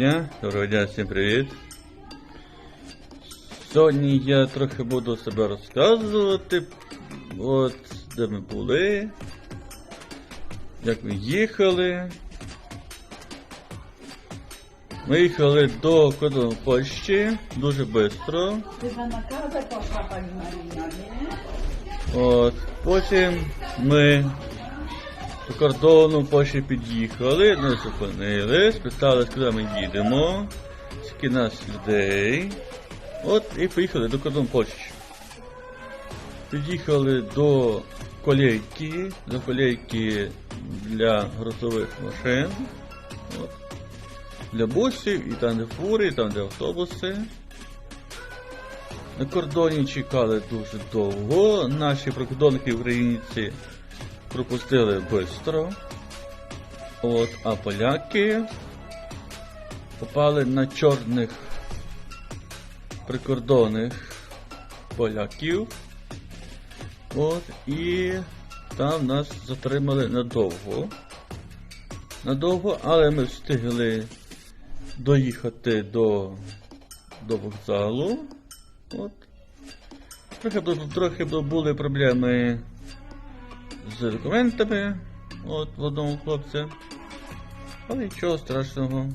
дня, доброго дня, всім привіт. Сьогодні я трохи буду себе розказувати, от де ми були, як ми їхали. Ми їхали до кордону Польщі дуже швидко. От, потім ми до кордону Польщі під'їхали, не зупинили, спитали, куди ми їдемо, скільки нас людей. От і поїхали до кордону Польщі. Під'їхали до колейки, до колейки для грузових машин. От. Для бусів, і там де фури, і там де автобуси. На кордоні чекали дуже довго. Наші прикордонники українці пропустили швидко. От, а поляки попали на чорних прикордонних поляків. От, і там нас затримали надовго. Надовго, але ми встигли доїхати до, до вокзалу. От. Трохи, трохи бу- були проблеми з документами от, в одному хлопця. Але нічого страшного.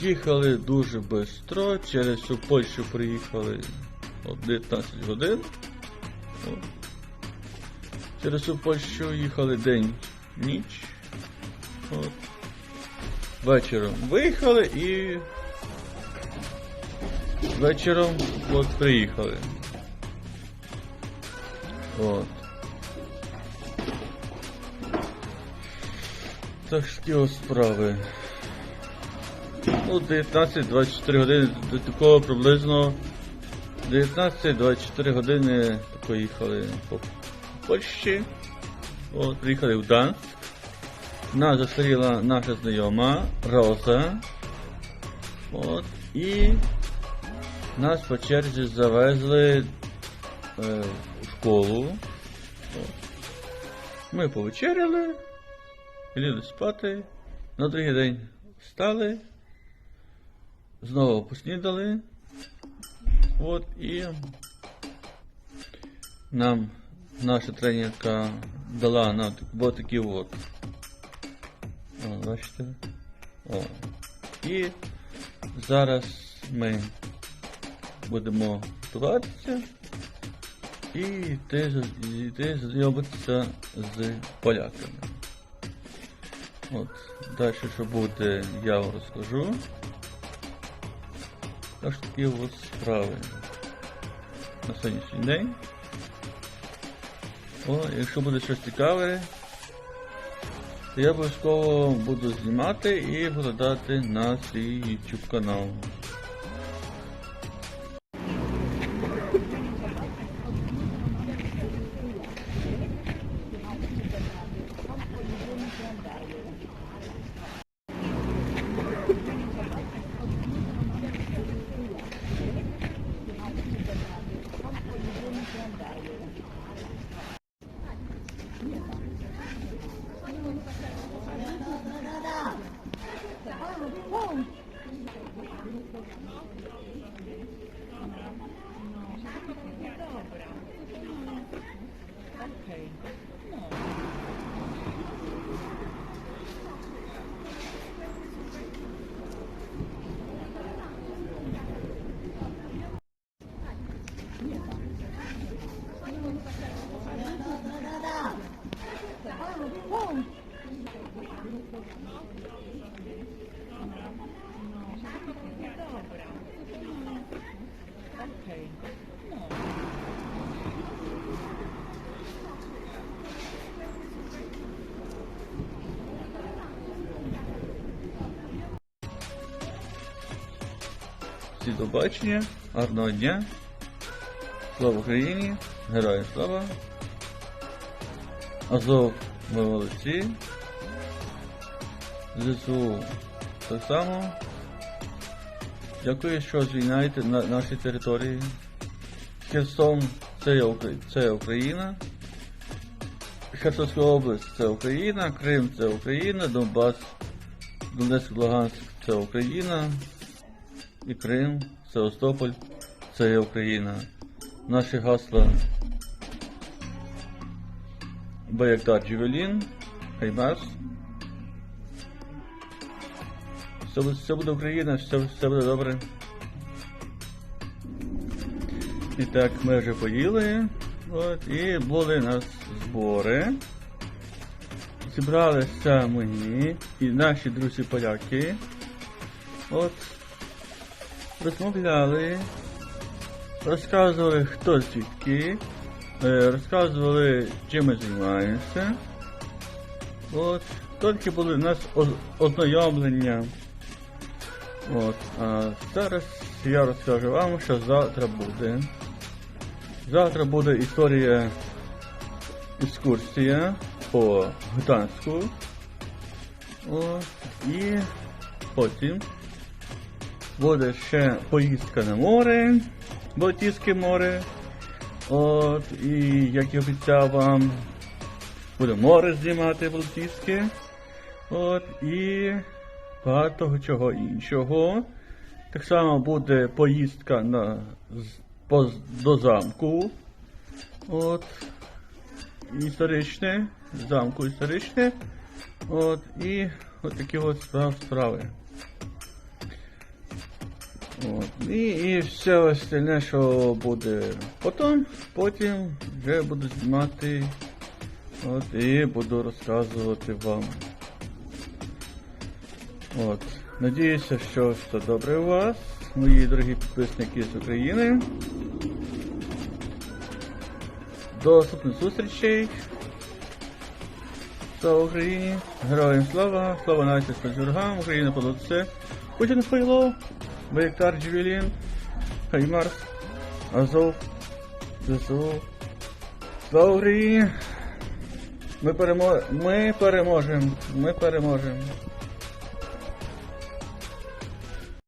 Їхали дуже швидко, через всю Польщу приїхали от 19 годин. От. Через всю Польщу їхали день, ніч. От. Вечором виїхали і вечором от приїхали. От. Так такі ось справи. Ну, 19-24 години до такого приблизно 19-24 години тако їхали по Польщі. От, приїхали в Данськ. Нас зустріла наша знайома Роза. От, і нас по черзі завезли е, в школу. От. Ми повечеряли, лігли спати. На другий день встали, знову поснідали. От і нам наша тренерка дала от такі от. О, бачите? О. І зараз ми будемо готуватися і йти знайомитися з поляками. От, далі що буде, я вам розкажу. Аж такі от справи на сьогоднішній день. О, якщо буде щось цікаве, то я обов'язково буду знімати і викладати на свій YouTube канал. Всі до бачення, гарного дня. Слава Україні! Героям слава! Азов ми молодці. ЗСУ так само. Дякую, що звільняєте на наші території. Херсон це це Україна. Херсонська область це Україна, Крим це Україна, Донбас, Донецьк, Луганськ це Україна, і Крим, Севастополь, це є Україна. Наші гасла Баяктар Джевелін, Хаймарс. Все, все буде Україна, все, все буде добре. І так, ми вже поїли. От, і були у нас збори. Зібралися мені і наші друзі поляки. От розмовляли, розказували хто звідки, е, розказували чим ми займаємося. От, тільки були у нас ознайомлення. От, а зараз я розкажу вам, що завтра буде. Завтра буде історія екскурсія по Гданську. О, і потім буде ще поїздка на море, Балтійське море. От, і як я обіцяв вам, буде море знімати Балтійське. От, і багато чого іншого. Так само буде поїздка на, по, до замку. От, історичне, замку історичне. От, і от такі от справи. От, і, і все остальне, що буде потім, потім вже буду знімати. От, і буду розказувати вам. От. Надіюся, що все добре у вас, мої дорогі підписники з України. До наступних зустрічей. Слава Україні! Героям слава! Слава нації спецвергам! Україна все! Путін Файло, Байктар Джевелін, Хаймар, Азов, ЗСУ. Слава! Ми переможемо! Ми переможемо! Ми переможемо!